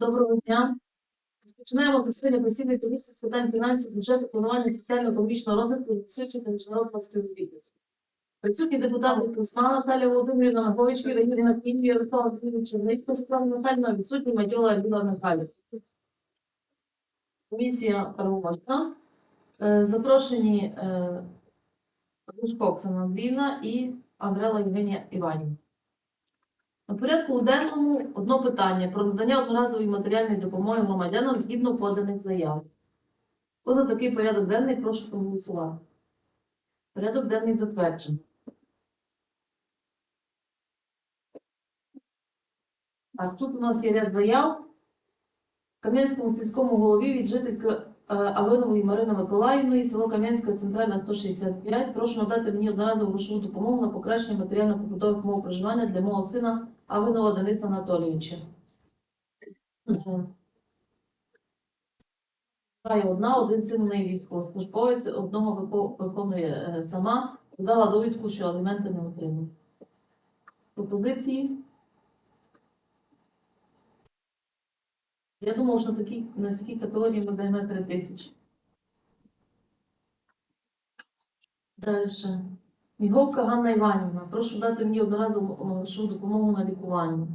Доброго дня. Розпочинаємо засідання постійної комісії з питань фінансів, бюджету, планування соціально-економічного розвитку, відсвічення та міжнародного співробітництва. Присутні депутати Кузьма Наталія Володимирівна Нагович, Віра Юріна Київ, Ярослава Філіп Черничко, Світлана Михайлівна, відсутні Мадьола Альбіла Михайлівська. Комісія робота. Е, Запрошені е, Глушко Оксана Андріївна і Андрела Євгенія Іванівна. На порядку денному одно питання про надання одноразової матеріальної допомоги громадянам згідно поданих заяв. Хто за такий порядок денний, прошу проголосувати. Порядок денний затверджений. Так, тут у нас є ряд заяв. Кам'янському сільському голові від жительки е, Авинової Марини Миколаївної, село Кам'янська, центральна 165. Прошу надати мені одноразову грошову допомогу на покращення матеріально-побутових умов проживання для мого сина Авинова Дениса Анатолійовича. Одна, один неї військовослужбовець, одного виконує е, сама, дала довідку, що аліменти не отримує. Пропозиції? Я думала, що на такі, на такій категорії ми даємо 3 тисячі. Далі. Міговка Ганна Іванівна. Прошу дати мені одноразову допомогу на лікування.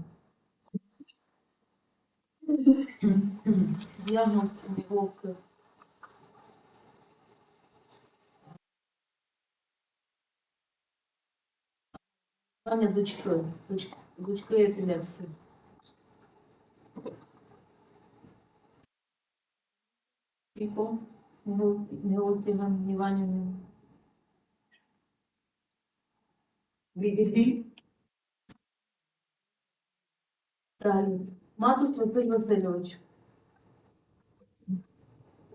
Діагноз Міговки. Питання дочки. Дочки, дочки епілепсії. Віко, Міговці Ганні Іванівні. Відвідь. Далі. Матус Василь Васильович.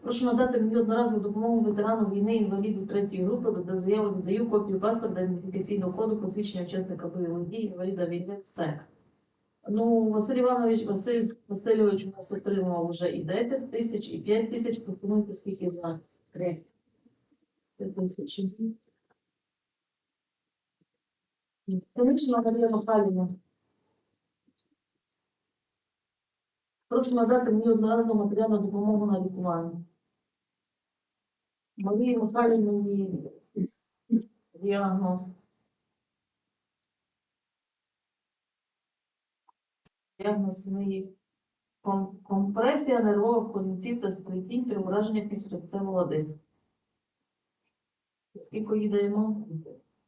Прошу надати мені одноразову допомогу ветерану війни інваліду третьої групи, до заяви додаю копію паспорта ідентифікаційного коду, посвідчення учасника бойових дій, інваліда війни, все. Ну, Василь Іванович Василь Васильович у нас отримував вже і 10 тисяч, і 5 тисяч. Пропонуйте, скільки зараз? Три. П'ять Сонячна Марія Михайлівна. Прошу надати мені одноразову матеріальну допомогу на лікування. Марії Михайлівні діагноз. Діагноз у неї компресія нервових конців та сплетінь при ураженні підхребцевого диску. Скільки їй?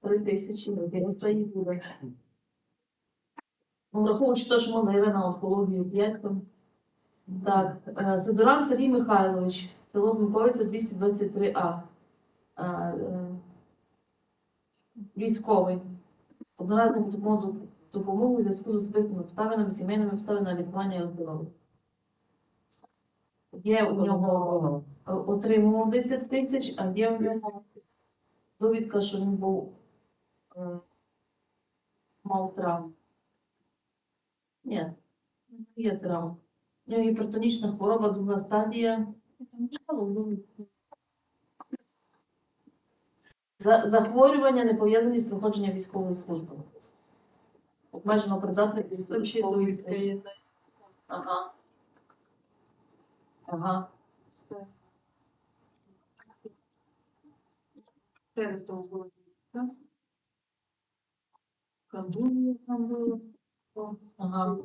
Три тисячі гривень. їй буде. Ну, враховуючи те, що ми даємо на онкологію 5 там. Так, е, Сидоран Сергій Михайлович, село Миковиця 223А. Е, е, Військовий. Одноразову допомогу, допомогу у зв'язку з особистими обставинами, сімейними обставинами лікування і оздоровлення. Є у нього е, отримував 10 тисяч, а є у нього довідка, що він був е, мав травму. Ні, є травма. У нього гіпертонічна хвороба, друга стадія. Захворювання не пов'язані з проходженням військової служби. Обмежено придатних від військової служби. Ага. Ага. Через того було. Кандунія там було. Ага.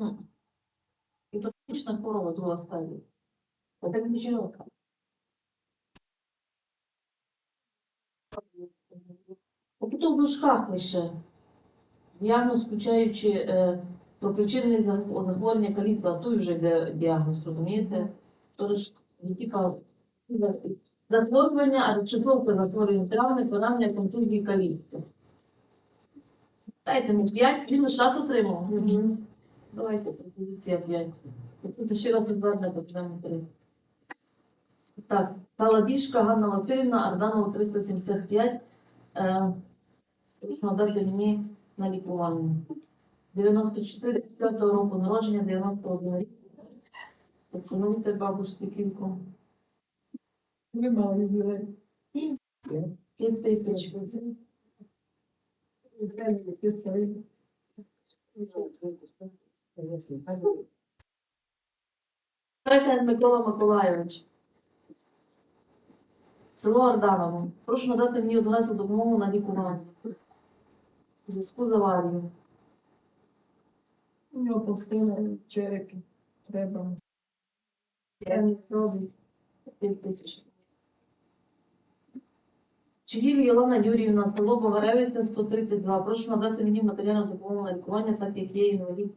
М. Гіпертонічна хвороба друга стадія. Це не нічого. Побутов в дужках лише. Діагноз, включаючи е, про причини зах- захворювання каліцтва, а той вже йде діагноз, розумієте? Тож, типа, захворювання, а розшифровка захворювання травми, поранення, контузії, каліцтва. Дайте мені 5, він лише раз отримав. Давайте, пропозиція 5. Це ще раз по питанню 3. Так, Палабішка Ганна Васильівна, Арданова 375. Е, прошу надати мені на лікування. 94 5 року народження, 91 рік. Постановити бабушці кільку. Немає. 5 тисяч. Перекет Микола Миколайович. Село Арданово. Прошу надати мені одноразову допомогу на лікування. У зв'язку з аварією. У нього пустили в черепі. Треба. Я пробую. 5 тисяч. Чигіль Єлена Юріївна, село Богаревиця, 132. Прошу надати мені матеріальну допомогу на лікування, так як є інвалід.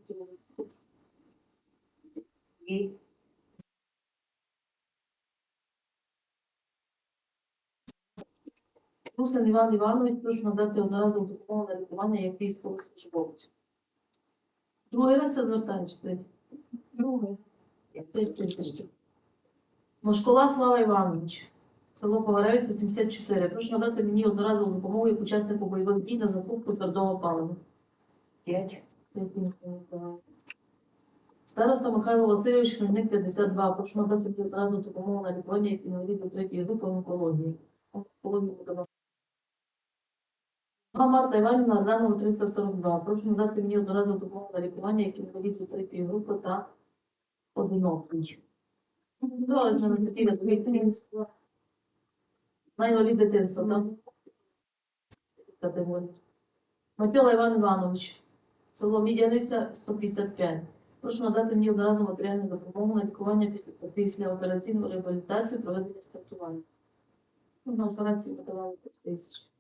І Русин Іван Іванович, прошу надати одноразову допомогу на лікування як військовослужбовцю. Другий раз це звертаєш ти? Другий. Мошкола Слава Іванович. Село Поваревиця, 74. Прошу надати мені одноразову допомогу як учаснику бойових дій на закупку твердого палива. П'ять. Староста Михайло Васильович, Хмельник 52. Прошу надати мені одразу допомогу на лікування як інваліду третьої групи онкології. Нова Марта Іванівна Арданова 342. Прошу надати мені одноразову допомогу на лікування як інваліду третьої групи та одинокий. Брали з мене сиділи до дитинства. На інвалід дитинства, так? Мапіла Іван Іванович. Село Мідяниця, 155. Прошу надати мені одразу матеріальну допомогу на лікування після, після операційну реабілітацію, проведення стартування. Ну, На операції подавали 5 тисяч.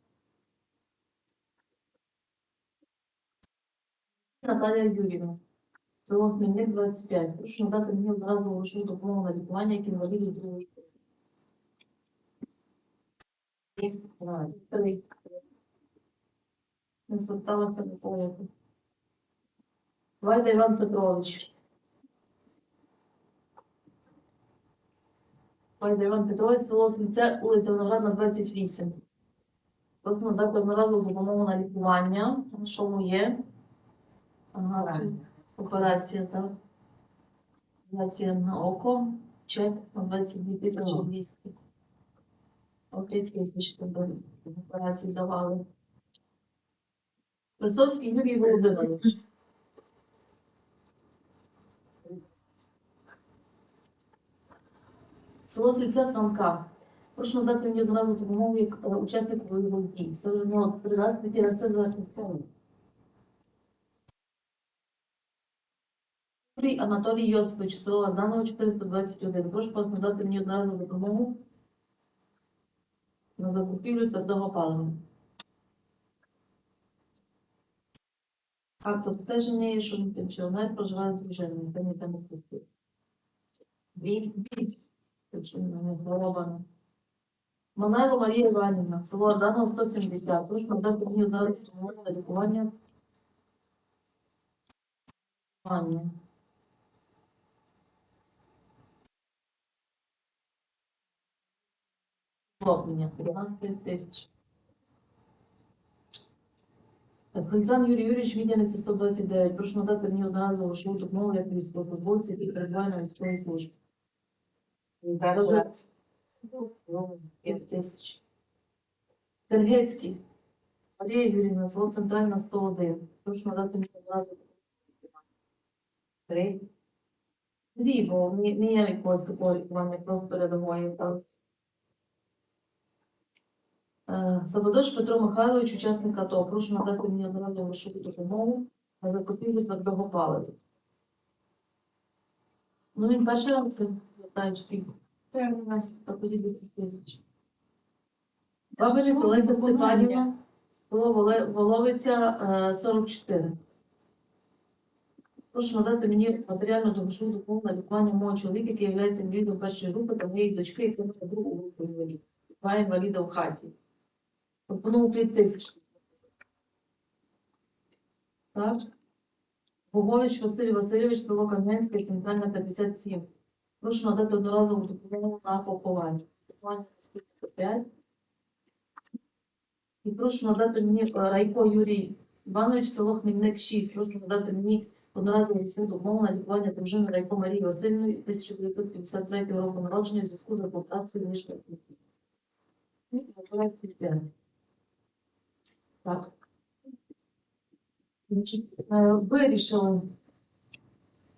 Наталія Юрівна. Село Хмельник, 25. Прошу надати мені одразу грошову допомогу на лікування, як інваліду другої групи. Не зверталася до погляду. Вайда Іван Петрович. Вайда Іван Петрович, село Сміття, вулиця Виноградна, 28. Прошу надати одноразову допомогу на лікування. Що му є? Ага, операція, так. Операція на око. Чек на 22 тисячі 200. О 5 тисяч тобі операції давали. Висоцький Юрій Володимирович. Село Сільце Франка. Прошу надати мені одразу допомогу як е, учаснику бойових дій. Це вже в нього 13 на це Анатолій Йосипович, село Арданово, 421. Прошу вас надати мені одразу допомогу на закупівлю твердого палива. Акт обстеження є, що пенсіонер проживає з дружиною, та ні там не працює. Дві, дві, причина. Манайло Марія Іванівна, село Арданово, 170. Прошу надати мені одразу допомогу на лікування. Лікування. Хлопня, 15 тисяч. Олександр Юрій Юрійович, Відяниця 129. Прошу надати мені одразу грошову допомогу як військовослужбовці, які перебувають на військовій службі. Ну, 5 тисяч. Тергецький. Марія Юрійовна, село Центральна 101. Прошу надати мені одразу Три. Дві, бо не, є якогось такого лікування, просто передової якось. Е, Савадош Петро Михайлович, учасник АТО. Прошу надати мені одразу грошову допомогу на закупівлю твердого палива. Ну, він перший раз питає, скільки. Перший раз. Та тоді 10 тисяч. Бабичець Олеся Степанівна, Воле- Воловиця, е, 44. Прошу надати мені матеріальну грошову допомогу на лікування мого чоловіка, який є інвалідом першої групи, та моєї дочки, яка має другу групу інвалідів. Два інваліда в хаті. Пропоную 5 тисяч. Так. Богович Василь Васильович, село Кам'янське, центральна 57. Прошу надати одноразову допомогу на поховання. 5. І прошу надати мені е, Райко Юрій Іванович, село Хмельник 6. Прошу надати мені одноразову грошову допомогу на лікування дружини Райко Марії Васильної 1953 року народження в зв'язку з оплатацією знижки. Так. Е, Вирішили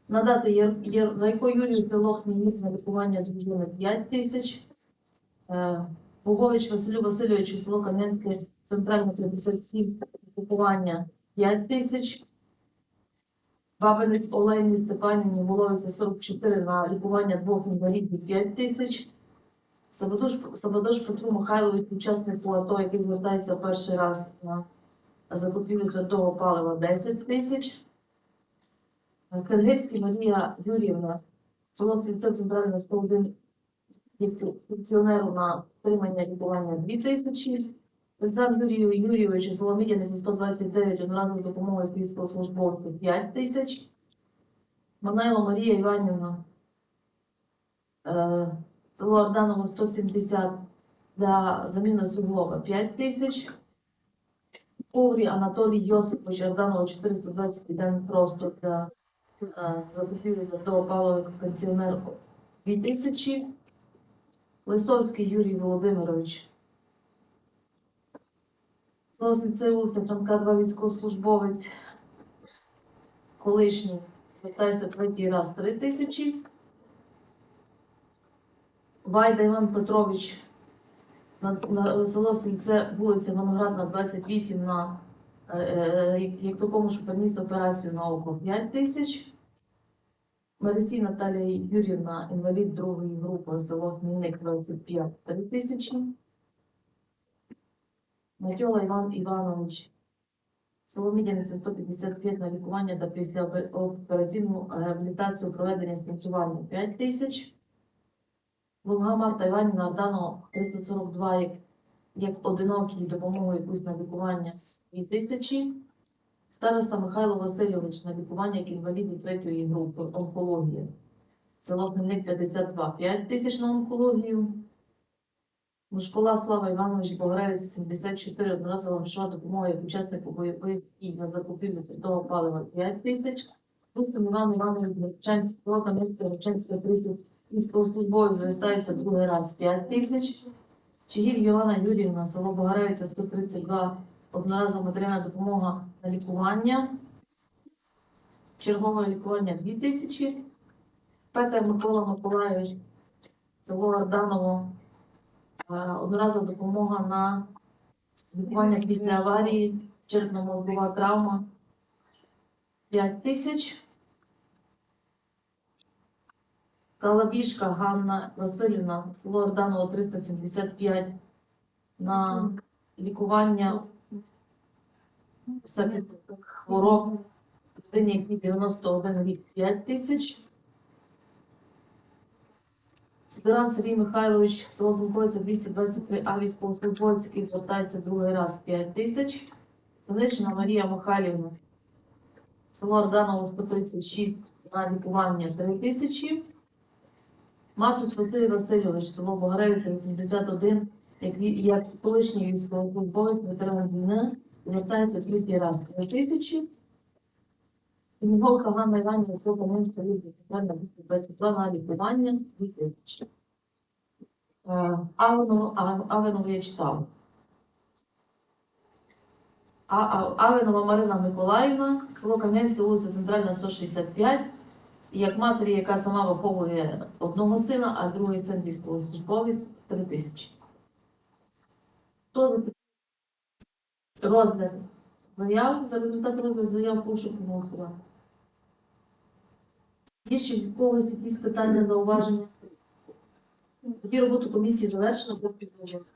надати Райко Юрію село Хмельник на лікування дружини 5 тисяч. Е, Богович Василю Васильовичу село Кам'янське центральне 57 лікування 5 тисяч. Бабинець Олені Степанівні Воловиця 44 на лікування двох інвалідів 5 тисяч. Сабадош, Сабадош Петру Михайлович, учаснику АТО, який звертається перший раз на закупівлю твердого палива 10 тисяч. Киргицький Марія Юрівна, село Цвіце Центральне 101 функціонеру на отримання лікування 2 тисячі. Олександр Юрію Юрійовичу Соломідяни за 129 одноразової допомоги військовослужбовців 5 тисяч. Манайло Марія Іванівна село 170 для заміни суглоба 5 тисяч. Поврі Анатолій Йосипович Арданово 421 просто для е, закупівлі твердого паливо пенсіонер 2 тисячі. Лисовський Юрій Володимирович це вулиця Франка, 2 військовослужбовець. Колишній. Звертається третій раз 3 тисячі. Вайда Іван Петрович. Село Сільце, вулиця Виноградна, 28 на е, е, як- як такому, що переніс операцію на око 5 тисяч. Мересій Наталія Юрівна, інвалід другої групи, село Хмільник, 25 3 тисячі. Матьола Іван Іванович, село Мідяниця 155 на лікування та післяопераційну реабілітацію проведення станцювання 5 тисяч. Луга Марта Іванівна Ардано 342 як, як одинокий допомогу якусь на лікування 2 тисячі. Староста Михайло Васильович на лікування як інваліду третьої групи онкологія. Село Хмельник 52 5 тисяч на онкологію. Мушкола Слава Іванович Богревець 74 одноразова грошова допомога як учаснику бойових дій на закупівлю твердого палива 5 тисяч. Русин Іван Іванович пілота міста Реченська 30 військовослужбовець звертається другий раз 5 тисяч. Чигір Йолана Юрівна, село Богревиця 132 одноразова матеріальна допомога на лікування. Чергове лікування 2 тисячі. Петер Микола Миколайович, село Арданово Е, одноразова допомога на лікування після аварії, черепно-мозгова травма 5 тисяч. Калабішка Ганна Васильівна, село Орданово 375 на лікування всяких хвороб. Людині, якій 91 рік 5 тисяч. Сидоран Сергій Михайлович, село Бунковиця 223 а військовослужбовець, який звертається другий раз 5 тисяч. Сонична Марія Михайлівна, село Орданово 136 на лікування 3 тисячі. Матус Василь Васильович, село Богаревиця 81, як, як колишній військовослужбовець ветеран війни, звертається третій раз 3 тисячі. Інгolka Ганна Іванівна, село Кам'янська, Ліза, 222 на лікування 2 тисячі. Е, Авенову, я а, Авенова Марина Миколаївна, село Кам'янське, вулиця Центральна, 165. Як матері, яка сама виховує одного сина, а другий син військовослужбовець 3 тисячі. Хто за розгляд заяв? За результат розгляду заяв прошу проголосувати. Є ще в когось якісь питання, зауваження? Тоді роботу комісії завершено, будемо продовжувати.